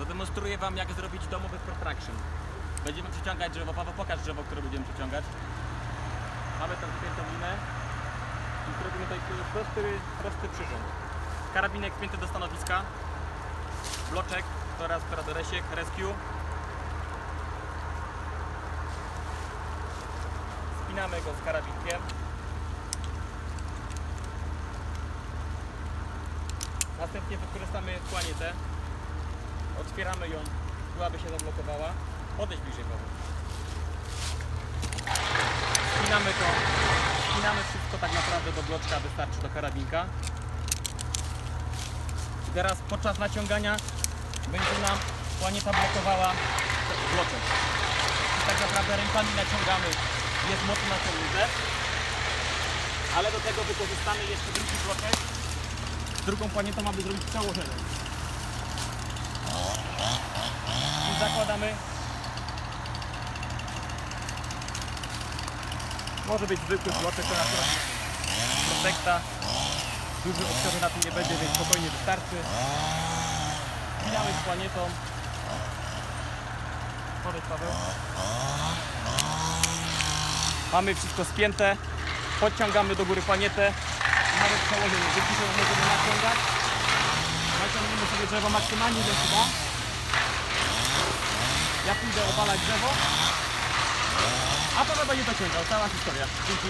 Zademonstruję Wam, jak zrobić domowy protraction. Będziemy przeciągać drzewo. Paweł, pokaż drzewo, które będziemy przeciągać. Mamy tam wpiętą linę i zrobimy tutaj prosty, prosty przyrząd. Karabinek wpięty do stanowiska, bloczek, teraz resiek, rescue. Spinamy go z karabinkiem. Następnie wykorzystamy płanietę. Otwieramy ją, tu aby się zablokowała. Podejdź bliżej Paweł. Spinamy to, spinamy wszystko tak naprawdę do bloczka, wystarczy do karabinka. I teraz podczas naciągania będzie nam płanieta blokowała bloczek. I tak naprawdę rękami naciągamy, jest mocno naciągnięte. Ale do tego wykorzystamy jeszcze drugi bloczek. Drugą płanietą, aby zrobić przełożenie. I zakładamy. Może być zwykły bloczek, to akurat protekta. Duży obciążeń na tym nie będzie, więc spokojnie wystarczy. Spinamy z płanietą. Podejdź Paweł. Mamy wszystko spięte. Podciągamy do góry panietę mamy przełożenie. Temu możemy naciągać. Naciągniemy sobie drzewo maksymalnie się da. Ja pójdę opalać drzewo. A Paweł będzie dociągał. Cała historia. Dzięki.